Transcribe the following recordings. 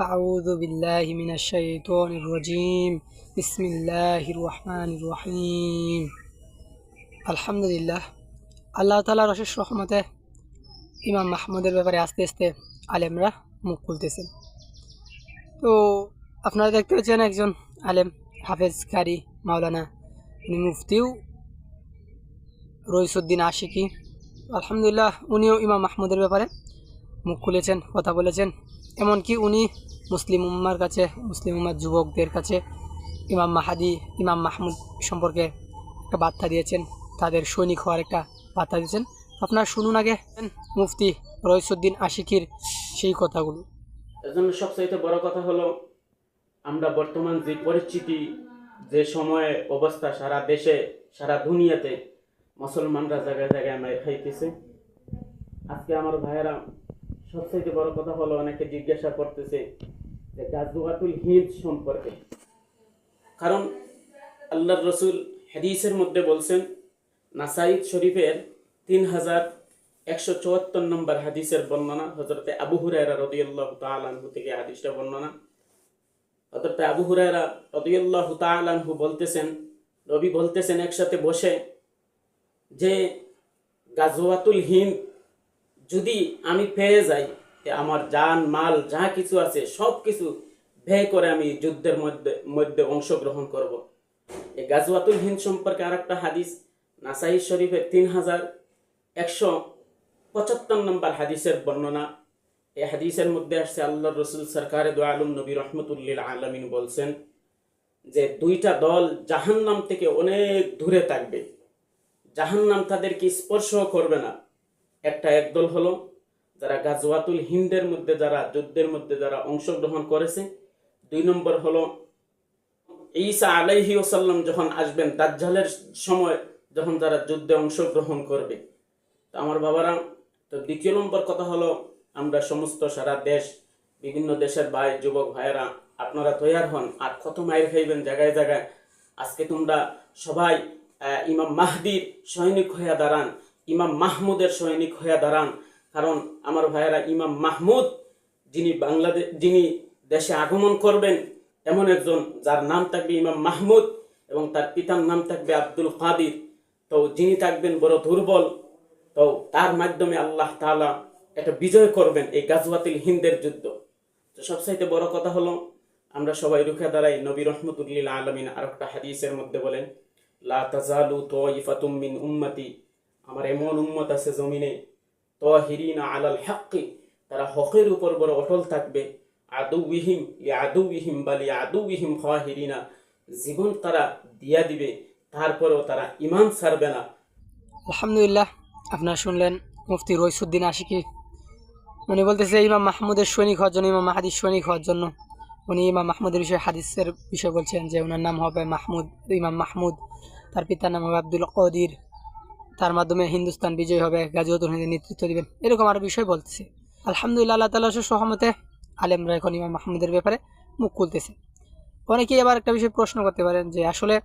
أعوذ بالله من الشيطان الرجيم بسم الله الرحمن الرحيم الحمد لله আল্লাহ তালার অশেষ রহমতে ইমাম মাহমুদের ব্যাপারে আস্তে আস্তে আলেমরা মুখ খুলতেছেন তো আপনারা দেখতে পাচ্ছেন একজন আলেম হাফেজ কারি মাওলানা উনি মুফতিও রইসুদ্দিন আশিকি আলহামদুলিল্লাহ উনিও ইমাম মাহমুদের ব্যাপারে মুখ খুলেছেন কথা বলেছেন এমনকি উনি মুসলিম উম্মার কাছে, মুসলিম উম্মার যুবকদের কাছে ইমাম মাহাদি, ইমাম মাহমুদ সম্পর্কে একটা বার্তা দিয়েছেন। তাদের সৈনিক হওয়ার একটা বার্তা দিয়েছেন। আপনার শুনুন আগে। মুফতি রইসুদ্দিন আশিকির সেই কথাগুলো। এর জন্য সবচাইতে বড় কথা হলো, আমরা বর্তমান যে পরিস্থিতি, যে সময়ে অবস্থা সারা দেশে, সারা দুনিয়াতে মুসলমানরা জায়গায় জায়গায় মায়ের খাইতেছে। আজকে আমার ভাইয়েরা সবচাইতে বড় কথা হলো অনেকে জিজ্ঞাসা করতেছে যে গাজওয়াতুল হিন্দ সম্পর্কে। কারণ আল্লাহর রসুল হাদিসের মধ্যে বলছেন নাসাইদ শরীফের তিন হাজার একশো চুয়াত্তর নম্বর হাদিসের বর্ণনা হজরতে আবু হুরায়রা রদিয়াল্লাহ তালানহু থেকে হাদিসটা বর্ণনা। হজরতে আবু হুরায়রা রদিয়াল্লাহ তালানহু বলতেছেন রবি বলতেছেন একসাথে বসে যে গাজওয়াতুল হিন্দ যদি আমি পেয়ে যাই আমার জান, মাল, যা কিছু আছে, সব কিছু ব্যয় করে আমি যুদ্ধের মধ্যে মধ্যে অংশগ্রহণ করব। এই গাজওয়াতুল হিন্দ সম্পর্কে আর একটা হাদিস নাসাহি শরীফের তিন হাজার একশো পঁচাত্তর নম্বর হাদিসের বর্ণনা। এই হাদিসের মধ্যে আসছে আল্লাহ রসুল সরকার দু আলম নবী রহমতুল্লিল আলমিন বলছেন যে, দুইটা দল জাহান্নাম থেকে অনেক দূরে থাকবে। জাহান্নাম তাদেরকে স্পর্শ করবে না। একটা একদল হলো যারা গাজওয়াতুল হিন্দের মধ্যে, যারা যুদ্ধের মধ্যে যারা অংশগ্রহণ করেছে। দুই নম্বর হলো ঈসা আলাইহি ওসাল্লাম যখন আসবেন, দাজ্জালের সময় যখন যারা যুদ্ধে অংশগ্রহণ করবে। তো আমার বাবারা, তো দ্বিতীয় নম্বর কথা হলো, আমরা সমস্ত সারা দেশ, বিভিন্ন দেশের ভাই, যুবক ভাইয়েরা, আপনারা তৈয়ার হন। আর কত মায়ের খাইবেন জায়গায় জায়গায়। আজকে তোমরা সবাই ইমাম মাহদির সৈনিক হইয়া দাঁড়ান। ইমাম মাহমুদের সৈনিক হইয়া দাঁড়ান। কারণ আমার ভাইয়েরা ইমাম মাহমুদ, যিনি বাংলাদেশ যিনি দেশে আগমন করবেন, এমন একজন যার নাম থাকবে ইমাম মাহমুদ এবং তার পিতার নাম থাকবে আব্দুল কাদির। তো যিনি থাকবেন বড় দুর্বল, তো তার মাধ্যমে আল্লাহ তাআলা একটা বিজয় করবেন এই গাজওয়াতিল হিন্দের যুদ্ধ। তো সবচাইতে বড় কথা হলো, আমরা সবাই রুখে দাঁড়াই, নবী রহমতুল্লিল আলমিন আর একটা হাদিসের মধ্যে বলেন, লা তাজালু তাইফাতুম মিন উম্মতি আমার এমন উম্মত আছে জমিনে। তাহিরিনা আলাল হাক্কি, তারা হকের উপর বড় অটল থাকবে। আদু আদুবিহিম লি আদুবিহিম বালি আদুবিহিম হিরিনা জীবন তারা দিয়া দিবে, তারপরেও তারা ইমান ছাড়বে না। আলহামদুলিল্লাহ, আপনারা শুনলেন মুফতি রইসুদ্দিন আশিকি। উনি বলতেছে, ইমাম মাহমুদের সৈনিক হওয়ার জন্য, ইমাম মাহাদির সৈনিক হওয়ার জন্য। উনি ইমাম মাহমুদের বিষয়ে হাদিসের বিষয়ে বলছেন যে ওনার নাম হবে মাহমুদ, ইমাম মাহমুদ। তার পিতার নাম হবে আব্দুল কদির। তার মাধ্যমে হিন্দুস্তান বিজয় হবে গাজীউদ্দিন হিন্দের নেতৃত্ব দিবেন, এরকম আরও বিষয় বলতেছে। আলহামদুলিল্লাহ, আল্লাহ তালা সহমতে আলেমরা এখন ইমাম মাহমুদের ব্যাপারে মুখ খুলতেছে। অনেকেই আবার একটা বিষয় প্রশ্ন করতে পারেন যে, আসলে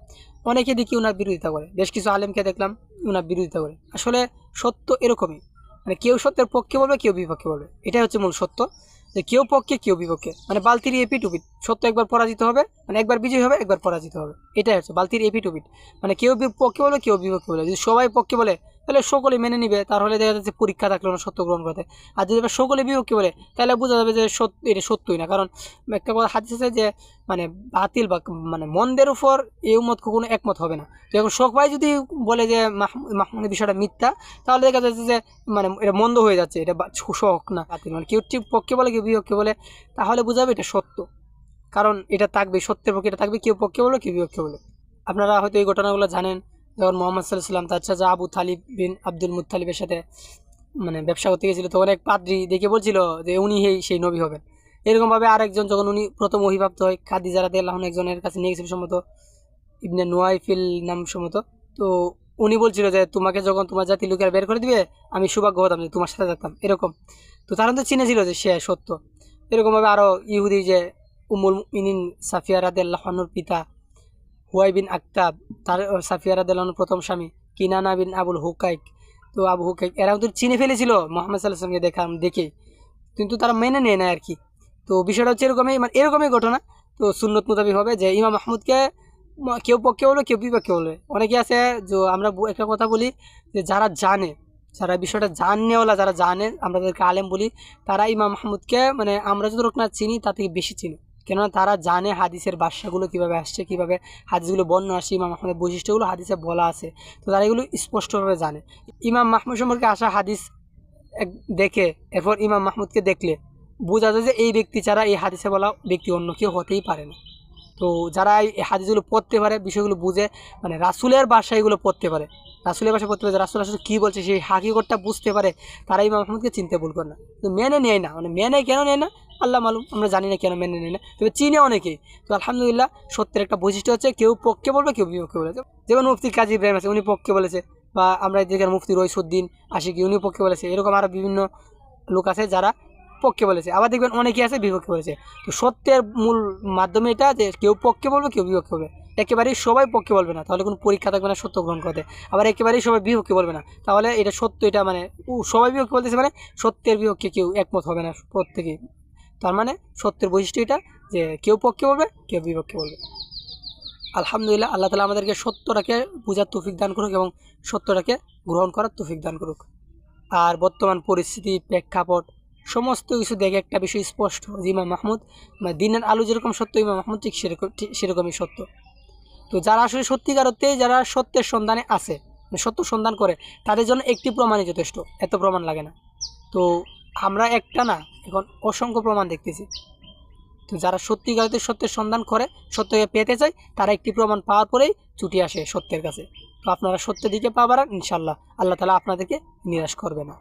অনেকে দেখি ওনার বিরোধিতা করে, বেশ কিছু আলেমকে দেখলাম ওনার বিরোধিতা করে। আসলে সত্য এরকমই মানে কেউ সত্যের পক্ষে বলবে, কেউ বিপক্ষে বলবে। এটাই হচ্ছে মূল সত্য। যে কেউ পক্ষে, কেউ বিপক্ষে। মানে বালতির এপি টুপিট সত্য একবার পরাজিত হবে মানে একবার বিজয়ী হবে, একবার পরাজিত হবে। এটাই হচ্ছে বালতির এপি টুপিট মানে কেউ পক্ষে বলে, কেউ বিপক্ষে বলে। যদি সবাই পক্ষে বলে তাহলে সকলে মেনে নিবে তাহলে দেখা যাচ্ছে পরীক্ষা থাকল না সত্য গ্রহণ করতে। আর যদি সকলে বিপক্ষে বলে, তাহলে বোঝা যাবে যে সত্য এটা সত্যই না। কারণ একটা কথা হাদিস যে মানে বাতিল বা মানে মন্দের উপর এই উম্মত কখনো একমত হবে না। এখন সবাই যদি বলে যে মাহ- মাহমুদের বিষয়টা মিথ্যা, তাহলে দেখা যাচ্ছে যে মানে এটা মন্দ হয়ে যাচ্ছে, এটা শোক না, বাতিল। মানে কেউ ঠিক পক্ষে বলে, কেউ বিপক্ষে বলে, তাহলে বোঝাবে এটা সত্য। কারণ এটা থাকবে, সত্যের পক্ষে এটা থাকবে, কেউ পক্ষে বলে কেউ বিপক্ষে বলে। আপনারা হয়তো এই ঘটনাগুলো জানেন যখন মোহাম্মদ সাল্লাহ সাল্লাম তার চাচা আবু তালিব বিন আব্দুল মুতালিবের সাথে মানে ব্যবসা করতে গেছিল, তখন এক পাদ্রি দেখে বলছিল যে উনি সেই সেই নবী হবেন। এরকমভাবে আরেকজন যখন উনি প্রথম অভিভাপ্ত হয়, খাদিজা রাদি আল্লাহন একজনের কাছে নিয়ে গেছিল সম্ভবত, ইবনে নোয়াইফিল নাম সম্ভবত, তো উনি বলছিল যে তোমাকে যখন তোমার জাতি লোকেরা বের করে দিবে, আমি সৌভাগ্য হতাম যে তোমার সাথে যেতাম এরকম। তো তারা তো চিনেছিল যে সে সত্য। এরকমভাবে আরও ইহুদি যে উমুল মিনিন সাফিয়া রাদ আল্লাহনুর পিতা হুয়াই বিন আক্তাব, তার সাফিয়া রাদ আল্লাহনুর প্রথম স্বামী, কিনানা বিন আবুল হুকাইক। তো আবু হুকাইক এরাও তো চিনে ফেলেছিল, মোহাম্মদ সাল্লাহ সাল্লামকে দেখা কিন্তু তারা মেনে নেয় না আর কি তো বিষয়টা হচ্ছে এরকমই মানে এরকমই ঘটনা। তো সুন্নত মোতাবিক হবে যে ইমাম মাহমুদকে কেউ পক্ষে বলবে কেউ বিপক্ষে বলবে অনেকে আছে যে আমরা একটা কথা বলি যে যারা জানে, যারা বিষয়টা জানেওয়ালা যারা জানে, আমরা তাদেরকে আলেম বলি, তারা ইমাম মাহমুদকে মানে আমরা যত না চিনি, তার থেকে বেশি চিনি। কেননা তারা জানে হাদিসের বাসাগুলো কীভাবে আসছে, কীভাবে হাদিসগুলো বর্ণ আসছে, ইমাম মাহমুদের বৈশিষ্ট্যগুলো হাদিসে বলা আছে। তো তারা এগুলো স্পষ্টভাবে জানে। ইমাম মাহমুদ সম্পর্কে আসা হাদিস দেখে, এরপর ইমাম মাহমুদকে দেখলে বোঝা যায় যে এই ব্যক্তি ছাড়া এই হাদিসে বলা ব্যক্তি অন্য কেউ হতেই পারে না। তো যারা এই হাদিসগুলো পড়তে পারে, বিষয়গুলো বুঝে মানে রাসুলের বাসায় এগুলো পড়তে পারে রাসুলের বাসায় পড়তে পারে রাসুল আসলে কী বলছে, সেই হাকিকতটা বুঝতে পারে। তারা ইমাম মাহমুদকে চিনতে ভুল করে না। তো মেনে নেয় না। মানে মেনে কেন নেয় না? আল্লাহ মালুম, আমরা জানি না কেন মেনে নেয় না। তবে চিনে অনেকে। তো আলহামদুলিল্লাহ, সত্যের একটা বৈশিষ্ট্য হচ্ছে, কেউ পক্ষে বলবে, কেউ বিপক্ষে বলেছে যেমন মুফতি কাজী ইব্রাহিম আছে, উনি পক্ষে বলেছে। বা আমরা এদিকে মুফতি রইসুদ্দিন আশিকি উনি পক্ষে বলেছে। এরকম আরও বিভিন্ন লোক আছে যারা পক্ষে বলেছে। আবার দেখবেন অনেকেই আছে বিপক্ষে বলেছে। তো সত্যের মূল মাধ্যমে এটা যে কেউ পক্ষে বলবে, কেউ বিপক্ষে বলবে। একেবারেই সবাই পক্ষে বলবে না। তাহলে কোনো পরীক্ষা থাকবে না, সত্য গ্রহণ করতে। আবার একেবারেই সবাই বিপক্ষে বলবে না। তাহলে এটা সত্য, এটা মানে সবাই বিপক্ষে বলতেছে মানে সত্যের বিপক্ষে কেউ একমত হবে না প্রত্যেকেই তার মানে সত্যের বৈশিষ্ট্য এটা যে কেউ পক্ষে বলবে, কেউ বিপক্ষে বলবে। আলহামদুলিল্লাহ, আল্লাহ তালা আমাদেরকে সত্যটাকে বোঝার তৌফিক দান করুক এবং সত্যটাকে গ্রহণ করার তৌফিক দান করুক। আর বর্তমান পরিস্থিতি প্রেক্ষাপট সমস্ত কিছু দেখে একটা বিষয় স্পষ্ট যে ইমাম মাহমুদ, বা দিনের আলু যেরকম সত্য, ইমাম মাহমুদ ঠিক সেরকম ঠিক সেরকমই সত্য। তো যারা আসলে সত্যিকার অর্থে যারা সত্যের সন্ধানে আছে মানে সত্য সন্ধান করে, তাদের জন্য একটি প্রমাণই যথেষ্ট, এত প্রমাণ লাগে না। তো আমরা একটা না, এখন অসংখ্য প্রমাণ দেখতেছি। তো যারা সত্যিকার অর্থে সত্যের সন্ধান করে, সত্যকে পেতে চায়, তারা একটি প্রমাণ পাওয়ার পরেই ছুটি আসে সত্যের কাছে। তো আপনারা সত্যের দিকে পাবার ইনশাল্লাহ আল্লাহ তালা আপনাদেরকে নিরাশ করবে না।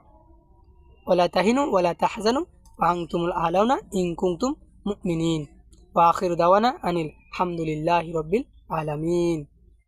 ولا تهنوا ولا تحزنوا وأنتم الأعلون إن كنتم مؤمنين. وآخر دعوانا أن الحمد لله رب العالمين.